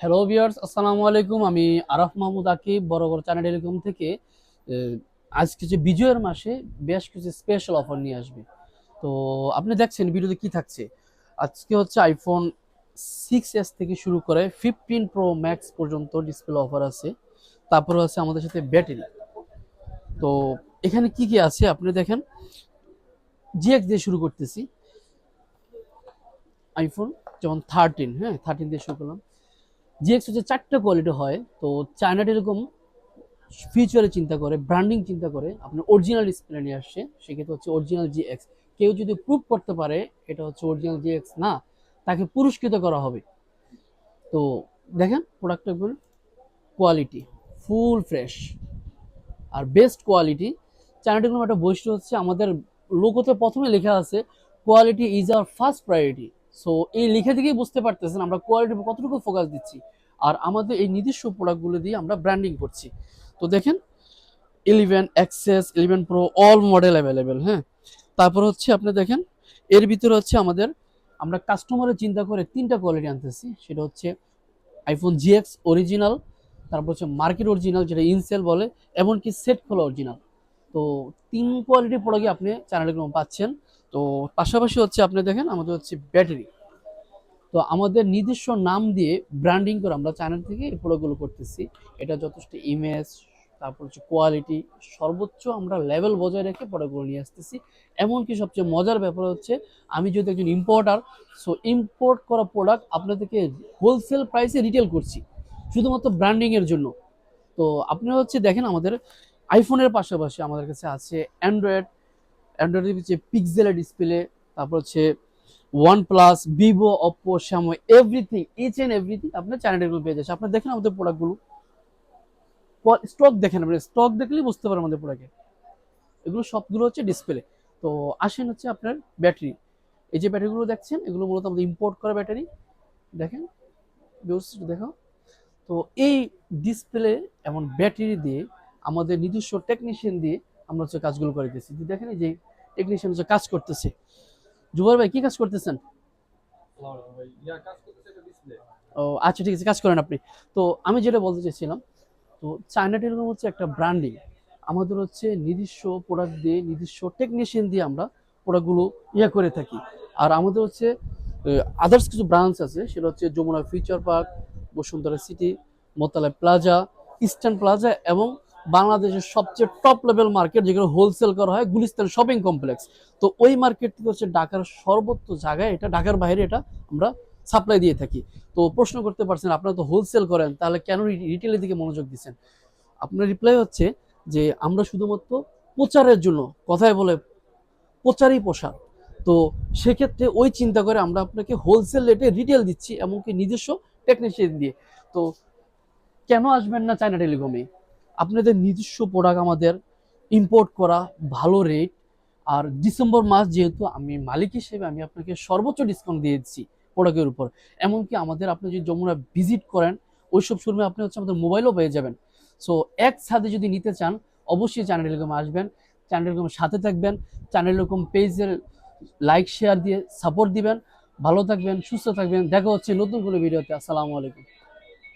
Hello viewers আসসালামু আলাইকুম। আমি আরাফ মাহমুদ আকিব বড় বড় চ্যানেল টেলিকম থেকে আজ কিছু বিজয়ের মাসে বেশ কিছু স্পেশাল অফার নিয়ে আসবে। তো আপনি দেখছেন ভিডিওতে কি থাকছে? আজকে হচ্ছে আইফোন সিক্স এস থেকে শুরু করে ফিফটিন প্রো ম্যাক্স পর্যন্ত ডিসপ্লে অফার আছে। তারপরে আছে আমাদের সাথে ব্যাটারি তো এখানে কি কি আছে আপনি দেখেন? জিএক্স দিয়ে শুরু করতেছি। আইফোন যেমন থার্টিন হ্যাঁ থার্টিন দিয়ে শুরু করলাম। জিএক্স হচ্ছে চারটে কোয়ালিটি হয়, তো চায়না এরকম ফিউচারে চিন্তা করে ব্র্যান্ডিং চিন্তা করে, আপনার অরিজিনাল ডিসপ্লে নিয়ে আসছে, সেক্ষেত্রে হচ্ছে অরিজিনাল জিএক্স কেউ যদি প্রুভ করতে পারে, এটা হচ্ছে অরিজিনাল জিএক্স না, তাকে পুরস্কৃত করা হবে। তো দেখেন প্রোডাক্টটা কোয়ালিটি ফুল ফ্রেশ আর বেস্ট কোয়ালিটি চায়না টেকনোর একটা বৈশিষ্ট্য হচ্ছে, আমাদের লোকতে প্রথমে লেখা আছে quality is our first priority so এই লেখা থেকেই বুঝতে পারতেছেন আমরা কোয়ালিটির কতটুকু ফোকাস দিচ্ছি। আর আমাদের এই নিজস্ব প্রোডাক্টগুলো দিয়ে আমরা ব্র্যান্ডিং করছি। তো দেখেন eleven XS eleven pro all model available হ্যাঁ? তারপর হচ্ছে আপনি দেখেন, এর ভিতরে হচ্ছে আমাদের, আমরা কাস্টমারের চিন্তা করে তিনটা কোয়ালিটি আনতেছি। সেটা হচ্ছে আইফোন জিএক্স অরিজিনাল তারপর হচ্ছে মার্কেট অরিজিনাল যেটা ইনসেল বলে, এমনকি সেট খোলা অরিজিনাল তো তিন কোয়ালিটির প্রোডাক্টই আপনি চ্যানেলে পাচ্ছেন। তো পাশাপাশি হচ্ছে আপনি দেখেন আমাদের হচ্ছে ব্যাটারি তো আমাদের নিজস্ব নাম দিয়ে ব্র্যান্ডিং করে আমরা চ্যানেল থেকে এই প্রোডাক্টগুলো করতেছি। এটা যথেষ্ট ইমেজ তারপর হচ্ছে কোয়ালিটি সর্বোচ্চ আমরা লেভেল বজায় রেখে প্রোডাক্টগুলো নিয়ে আসতেছি। এমনকি সবচেয়ে মজার ব্যাপার হচ্ছে, আমি যেহেতু একজন ইম্পোর্টার সো ইম্পোর্ট করা প্রোডাক্ট আপনাদেরকে হোলসেল প্রাইসে রিটেল করছি, শুধুমাত্র ব্র্যান্ডিংয়ের জন্য। তো আপনারা হচ্ছে দেখেন আমাদের আইফোনের পাশাপাশি আমাদের কাছে আছে অ্যান্ড্রয়েড অ্যান্ড্রয়েডের হচ্ছে পিক্সেলের ডিসপ্লে তারপর হচ্ছে one plus Vivo Oppo Xiaomi everything each and everything আপনার চ্যানেলগুলো পেয়ে যাচ্ছে। আপনার দেখেন আমাদের প্রোডাক্টগুলো স্টক দেখেন আপনি স্টক দেখলেই বুঝতে পারেন আমাদের প্রোডাক্টে এগুলো সবগুলো হচ্ছে ডিসপ্লে তো আসেন হচ্ছে আপনার ব্যাটারি এই যে ব্যাটারিগুলো দেখছেন, এগুলো মূলত আমাদের ইম্পোর্ট করা ব্যাটারি দেখেন দেখো তো এই ডিসপ্লে এমন ব্যাটারি দিয়ে আমাদের নিজস্ব টেকনিশিয়ান দিয়ে আমরা হচ্ছে কাজগুলো করে দিচ্ছি দেখেন যে টেকনিশিয়ান হচ্ছে কাজ করতেছে। জুবার ভাই, কি কাজ করতেছেন? ও আচ্ছা ঠিক আছে, কাজ করেন আপনি। তো আমি যেটা বলতে চাইছিলাম, তো চায়না টেলিকম হচ্ছে একটা ব্র্যান্ডিং আমাদের হচ্ছে নিজস্ব প্রোডাক্ট দিয়ে, নিজস্ব টেকনিশিয়ান দিয়ে আমরা প্রোডাক্টগুলো ইয়ে করে থাকি। আর আমাদের হচ্ছে আদার্স কিছু ব্রাঞ্চ আছে, সেটা হচ্ছে Jamuna future park Bashundhara city Motalib plaza eastern plaza এবং বাংলাদেশের সবচেয়ে টপ লেভেল মার্কেট যেগুলো হোলসেল করা হয় গুলিস্তান শপিং কমপ্লেক্স তো ওই মার্কেট থেকে হচ্ছে ঢাকার সর্বত্র জায়গায়, এটা ঢাকার বাইরে এটা আমরা সাপ্লাই দিয়ে থাকি। তো প্রশ্ন করতে পারছেন, আপনারা তো হোলসেল করেন, তাহলে কেন রিটেলের দিকে মনোযোগ দিচ্ছেন? আপনার রিপ্লাই হচ্ছে যে আমরা শুধুমাত্র প্রচারের জন্য, কথায় বলে প্রচারই প্রসার। তো সেক্ষেত্রে ওই চিন্তা করে আমরা আপনাকে হোলসেল রেটে রিটেল দিচ্ছি, এমনকি নিজস্ব টেকনিশিয়ান দিয়ে। তো কেন আসবেন না চায়না টেলিকমে আপনাদের নিজস্ব প্রোডাক্ট আমাদের ইম্পোর্ট করা ভালো রেট আর ডিসেম্বর মাস যেহেতু আমি মালিক হিসেবে আমি আপনাকে সর্বোচ্চ ডিসকাউন্ট দিয়ে দিচ্ছি প্রোডাক্টের উপর। এমনকি আমাদের আপনি যদি যমুনা ভিজিট করেন, ওইসব শোরুমে আপনি হচ্ছে আমাদের মোবাইলও পেয়ে যাবেন। সো এক সাথে যদি নিতে চান, অবশ্যই চ্যানেল টেলিকমে আসবেন। চ্যানেল টেলিকমের সাথে থাকবেন। চ্যানেল টেলিকম পেজের লাইক শেয়ার দিয়ে সাপোর্ট দিবেন। ভালো থাকবেন, সুস্থ থাকবেন। দেখা হচ্ছে নতুন কোনো ভিডিওতে আসসালামু আলাইকুম।